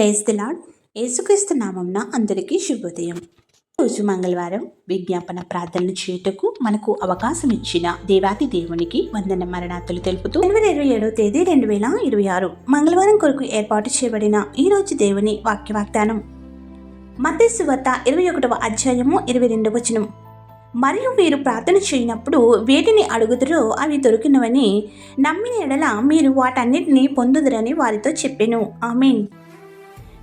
Praise the lord యేసుక్రీస్తు నామంన అందరికీ శుభోదయం. రోజు మంగళవారం విజ్ఞాపన ప్రార్థనలు చేయుటకు మనకు అవకాశం ఇచ్చిన దేవాది దేవునికి వందన మరణాతులు తెలుపుతూ జనవరి ఇరవై ఏడవ తేదీ రెండు వేల ఇరవై ఆరు మంగళవారం కొరకు ఏర్పాటు చేయబడిన ఈరోజు దేవుని వాక్య వాగ్దానం మత్తయి ఇరవై ఒకటవ అధ్యాయము ఇరవై రెండవ వచనం. మరియు మీరు ప్రార్థన చేయనప్పుడు వేటిని అడుగుదరో అవి దొరికినవని నమ్మిన ఎడల మీరు వాటన్నిటిని పొందుదరని వారితో చెప్పాను. ఆమెన్.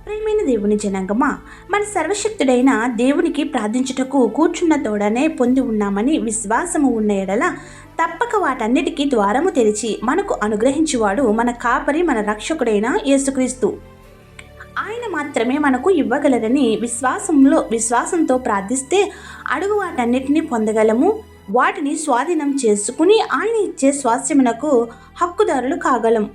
ప్రియమైన దేవుని జనాంగమా? మన సర్వశక్తుడైన దేవునికి ప్రార్థించుటకు కూర్చున్న తోడనే పొంది ఉన్నామని విశ్వాసము ఉన్న ఎడల తప్పక వాటన్నిటికీ ద్వారము తెరిచి మనకు అనుగ్రహించువాడు మన కాపరి మన రక్షకుడైన యేసుక్రీస్తు. ఆయన మాత్రమే మనకు ఇవ్వగలరని విశ్వాసంలో విశ్వాసంతో ప్రార్థిస్తే అడుగు వాటన్నిటిని పొందగలము. వాటిని స్వాధీనం చేసుకుని ఆయన ఇచ్చే స్వాస్థ్యమునకు హక్కుదారులు కాగలం.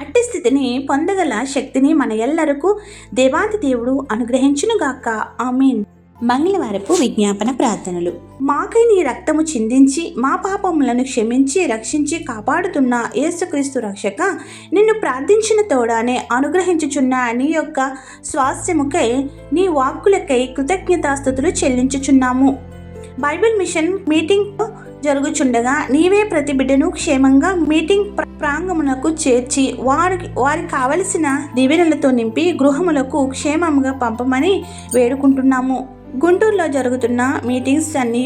అట్టి స్థితిని పొందగల శక్తిని మన ఎల్లరకు దేవాది దేవుడు అనుగ్రహించునుగాక. ఆమెన్. మంగళవారపు విజ్ఞాపన ప్రార్థనలు. మాకై నీ రక్తము చిందించి మా పాపములను క్షమించి రక్షించి కాపాడుతున్న యేసుక్రీస్తు రక్షక నిన్ను ప్రార్థించిన తోడానే అనుగ్రహించుచున్న నీ యొక్క స్వాస్థ్యముకై నీ వాక్కులకై కృతజ్ఞతాస్థుతులు చెల్లించుచున్నాము. బైబిల్ మిషన్ మీటింగ్ జరుగుచుండగా నీవే ప్రతి బిడ్డను క్షేమంగా మీటింగ్ ప్రాంగమునకు చేర్చి వారికి వారికి కావలసిన దీవెనలతో నింపి గృహములకు క్షేమంగా పంపమని వేడుకుంటున్నాము. గుంటూరులో జరుగుతున్న మీటింగ్స్ అన్నీ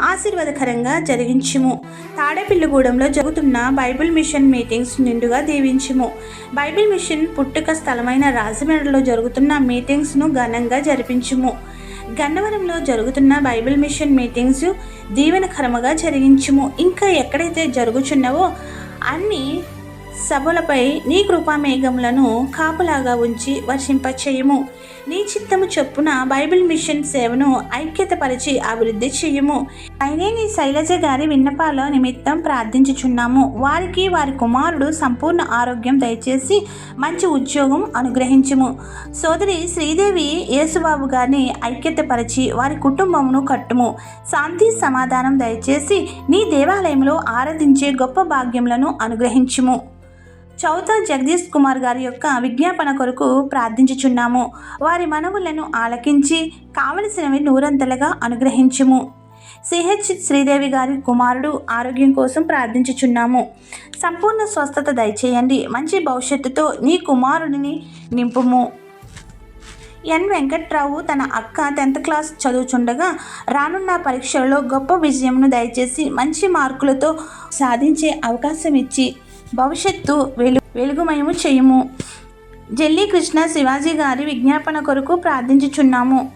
ఆశీర్వాదకరంగా జరిగించుము. తాడేపిల్లిగూడెంలో జరుగుతున్న బైబిల్ మిషన్ మీటింగ్స్ నిండుగా దీవించుము. బైబిల్ మిషన్ పుట్టుక స్థలమైన రాజమండ్రిలో జరుగుతున్న మీటింగ్స్ను ఘనంగా జరిపించుము. గన్నవరంలో జరుగుతున్న బైబిల్ మిషన్ మీటింగ్స్ దీవెనకరముగా జరిగించుము. ఇంకా ఎక్కడైతే జరుగుచున్నావో అన్నీ సభలపై నీ కృపామేఘములను కాపులాగా ఉంచి వర్షింపచేయము. నీ చిత్తము చొప్పున బైబిల్ మిషన్ సేవను ఐక్యతపరిచి అభివృద్ధి చేయుము. అయినే నీ శైలజ గారి విన్నపాల నిమిత్తం ప్రార్థించుచున్నాము. వారికి వారి కుమారుడు సంపూర్ణ ఆరోగ్యం దయచేసి మంచి ఉద్యోగం అనుగ్రహించుము. సోదరి శ్రీదేవి యేసుబాబు గారిని ఐక్యతపరిచి వారి కుటుంబమును కట్టుము. శాంతి సమాధానం దయచేసి నీ దేవాలయంలో ఆరాధించే గొప్ప భాగ్యములను అనుగ్రహించుము. చౌత జగదీష్ కుమార్ గారి యొక్క విజ్ఞాపన కొరకు ప్రార్థించుచున్నాము. వారి మనవులను ఆలకించి కావలసినవి నూరంతలుగా అనుగ్రహించుము. సిహెచ్ శ్రీదేవి గారి కుమారుడు ఆరోగ్యం కోసం ప్రార్థించుచున్నాము. సంపూర్ణ స్వస్థత దయచేయండి. మంచి భవిష్యత్తుతో నీ కుమారుడిని నింపుము. ఎన్ వెంకట్రావు తన అక్క టెన్త్ క్లాస్ చదువుచుండగా రానున్న పరీక్షల్లో గొప్ప విజయంను దయచేసి మంచి మార్కులతో సాధించే అవకాశం ఇచ్చి భవిష్యత్తు వెలు వెలుగుమయము చేయుము. జెల్లీ కృష్ణ శివాజీ గారి విజ్ఞాపన కొరకు ప్రార్థించుచున్నాము.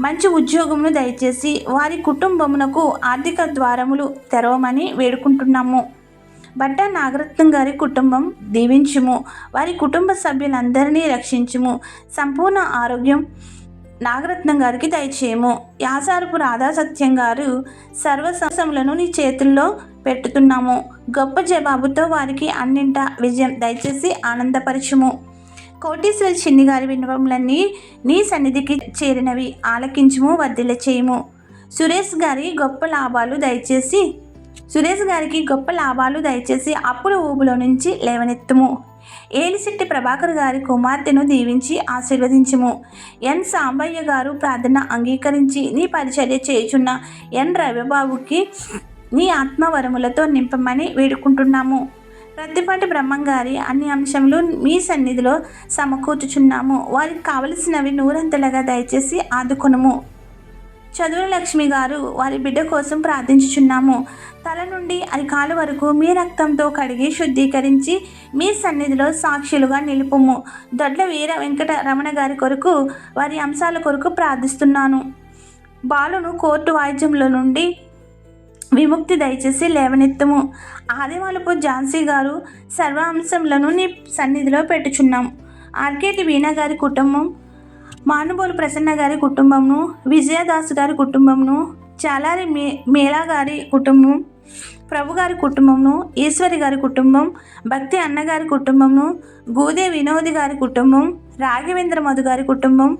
మంచి ఉద్యోగమును దయచేసి వారి కుటుంబమునకు ఆర్థిక ద్వారములు తెరవమని వేడుకుంటున్నాము. బట్ట నాగరత్నం గారి కుటుంబం దీవించుము. వారి కుటుంబ సభ్యులందరినీ రక్షించుము. సంపూర్ణ ఆరోగ్యం నాగరత్నం గారికి దయచేయము. యాసారపు రాధా సత్యం గారు సర్వసములను నీ చేతుల్లో పెట్టుతున్నాము. గొప్ప జవాబుతో వారికి అన్నింట విజయం దయచేసి ఆనందపరచుము. కోటీశ్వరి చిన్ని గారి విన్నపములన్నీ నీ సన్నిధికి చేరినవి. ఆలకించుము వర్ధిల చేయము. సురేష్ గారి గొప్ప లాభాలు దయచేసి సురేష్ గారికి గొప్ప లాభాలు దయచేసి అప్పుల ఊబులో నుంచి లేవనెత్తుము. ఏలిశెట్టి ప్రభాకర్ గారి కుమార్తెను దీవించి ఆశీర్వదించుము. ఎన్ సాంబయ్య గారు ప్రార్థన అంగీకరించి నీ పరిచర్య చేయుచున్న ఎన్ రవిబాబుకి నీ ఆత్మవరములతో నింపమని వేడుకుంటున్నాము. ప్రతిపాటి బ్రహ్మంగారి అన్ని అంశములు మీ సన్నిధిలో సమకూర్చుచున్నాము. వారికి కావలసినవి నూరంతలుగా దయచేసి ఆదుకొనుము. చదువుల లక్ష్మి గారు వారి బిడ్డ కోసం ప్రార్థించుచున్నాము. తల నుండి అరికాల వరకు మీ రక్తంతో కడిగి శుద్ధీకరించి మీ సన్నిధిలో సాక్షులుగా నిలుపుము. దొడ్ల వీర వెంకట రమణ గారి కొరకు వారి అంశాల కొరకు ప్రార్థిస్తున్నాను. బాలును కోర్టు వాయిద్యంలో నుండి విముక్తి దయచేసి లేవనెత్తము. ఆదివాలపు ఝాన్సీ గారు సర్వ నీ సన్నిధిలో పెట్టుచున్నాం. ఆర్కేటి వీణ గారి కుటుంబం మానుబోలు ప్రసన్న గారి కుటుంబంను విజయదాస్ గారి కుటుంబంను చాలారి మే మేళా గారి కుటుంబం ప్రభు గారి కుటుంబంను ఈశ్వరి గారి కుటుంబం భక్తి అన్నగారి కుటుంబంను గూదే వినోది గారి కుటుంబం రాఘవేంద్ర మధు గారి కుటుంబం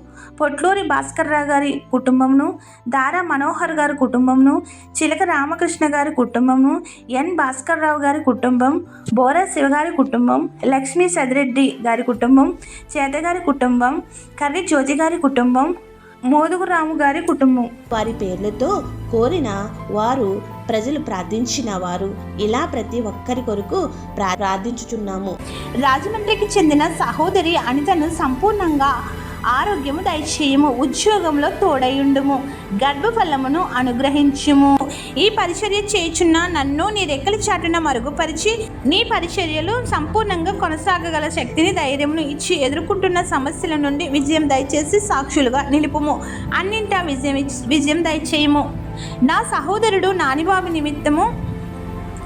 పొట్లూరి భాస్కర్రావు గారి కుటుంబంను దారా మనోహర్ గారి కుటుంబంను చిలక రామకృష్ణ గారి కుటుంబంను ఎన్ భాస్కర్రావు గారి కుటుంబం బోరా శివగారి కుటుంబం లక్ష్మీ సదిరెడ్డి గారి కుటుంబం చేతగారి కుటుంబం కర్రి జ్యోతి గారి కుటుంబం మోదుగురాము గారి కుటుంబం. వారి పేర్లతో కోరిన వారు ప్రజలు ప్రార్థించిన వారు. ఇలా ప్రతి ఒక్కరి కొరకు ప్రార్థించుచున్నాము. రాజమండ్రికి చెందిన సహోదరి అనితను సంపూర్ణంగా ఆరోగ్యము దయచేయము. ఉద్యోగంలో తోడయుండుము. గర్భఫలమును అనుగ్రహించుము. ఈ పరిచర్య చేయుచున్న నన్ను నీ రెక్కల చాటున మరుగుపరిచి నీ పరిచర్యలు సంపూర్ణంగా కొనసాగగల శక్తిని ధైర్యమును ఇచ్చి ఎదుర్కొంటున్న సమస్యల నుండి విజయం దయచేసి సాక్షులుగా నిలుపుము. అన్నింటా విజయం విజయం దయచేయము. నా సహోదరుడు నానిబాబు నిమిత్తము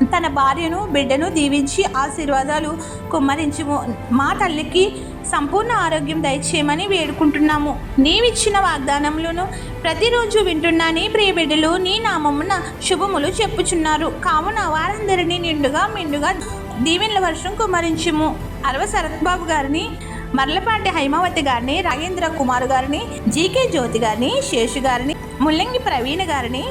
తన భార్యను బిడ్డను దీవించి ఆశీర్వాదాలు కుమ్మరించుము. మా తల్లికి సంపూర్ణ ఆరోగ్యం దయచేయమని వేడుకుంటున్నాము. నీవిచ్చిన వాగ్దానములను ప్రతిరోజు వింటున్న నీ ప్రియ బిడ్డలు నీ నామమున శుభములు చెప్పుచున్నారు. కావున వారందరినీ నిండుగా మిండుగా దీవెనల వర్షం కుమ్మరించుము. అరవ శరత్ బాబు గారిని మర్లపాటి హైమావతి గారిని రాగేంద్ర కుమార్ గారిని జీకే జ్యోతి గారిని శేషు గారిని ముల్లంగి ప్రవీణ గారిని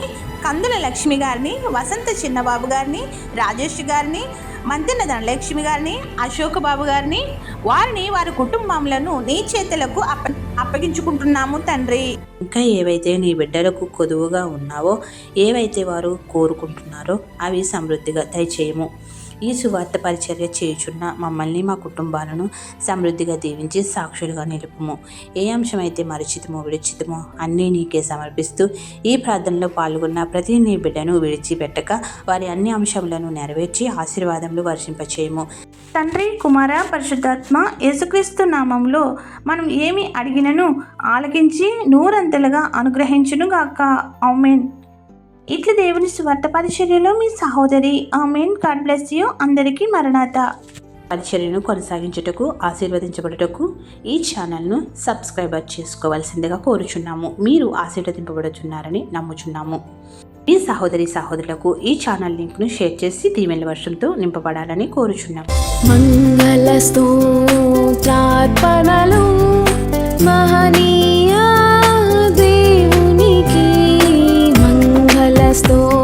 కందుల లక్ష్మి గారిని వసంత చిన్నబాబు గారిని రాజేష్ గారిని మంతెన ధనలక్ష్మి గారిని అశోక్ బాబు గారిని వారిని వారి కుటుంబంలను నీ చేతులకు అప్ప అప్పగించుకుంటున్నాము తండ్రి. ఇంకా ఏవైతే నీ బిడ్డలకు కొదువుగా ఉన్నావో ఏవైతే వారు కోరుకుంటున్నారో అవి సమృద్ధిగా దయచేయము. ఈ సువార్త పరిచర్య చేయుచున్న మమ్మల్ని మా కుటుంబాలను సమృద్ధిగా దీవించి సాక్షులుగా నిలుపుము. ఏ అంశమైతే మరచితమో విడిచితమో అన్నీ నీకే సమర్పిస్తూ ఈ ప్రార్థనలో పాల్గొన్న ప్రతి నీ బిడ్డను విడిచిపెట్టక వారి అన్ని అంశములను నెరవేర్చి ఆశీర్వాదములు వర్షింపచేయము. తండ్రి కుమార పరిశుద్ధాత్మ యేసుక్రీస్తు నామంలో మనం ఏమి అడిగినను ఆలకించి నూరంతలుగా అనుగ్రహించునుగాక. గాక ఇట్లా దేవుని స్వార్థ పరిచర్యలో మీ సహోదరి. ఆమెన్. God bless you. అందరికీ మరణాత. పరిచర్యను కొనసాగించుటకు ఆశీర్వదించబడుటకు ఈ ఛానల్ను సబ్స్క్రైబర్ చేసుకోవాల్సిందిగా కోరుచున్నాము. మీరు ఆశీర్వదింపబడుచున్నారని నమ్ముచున్నాము. మీ సహోదరి సహోదరులకు ఈ ఛానల్ లింక్ను షేర్ చేసి దీవెనల వర్షంతో నింపబడాలని కోరుచున్నాము. మంగళ స్తోత్రార్పణలు మహనీయ restu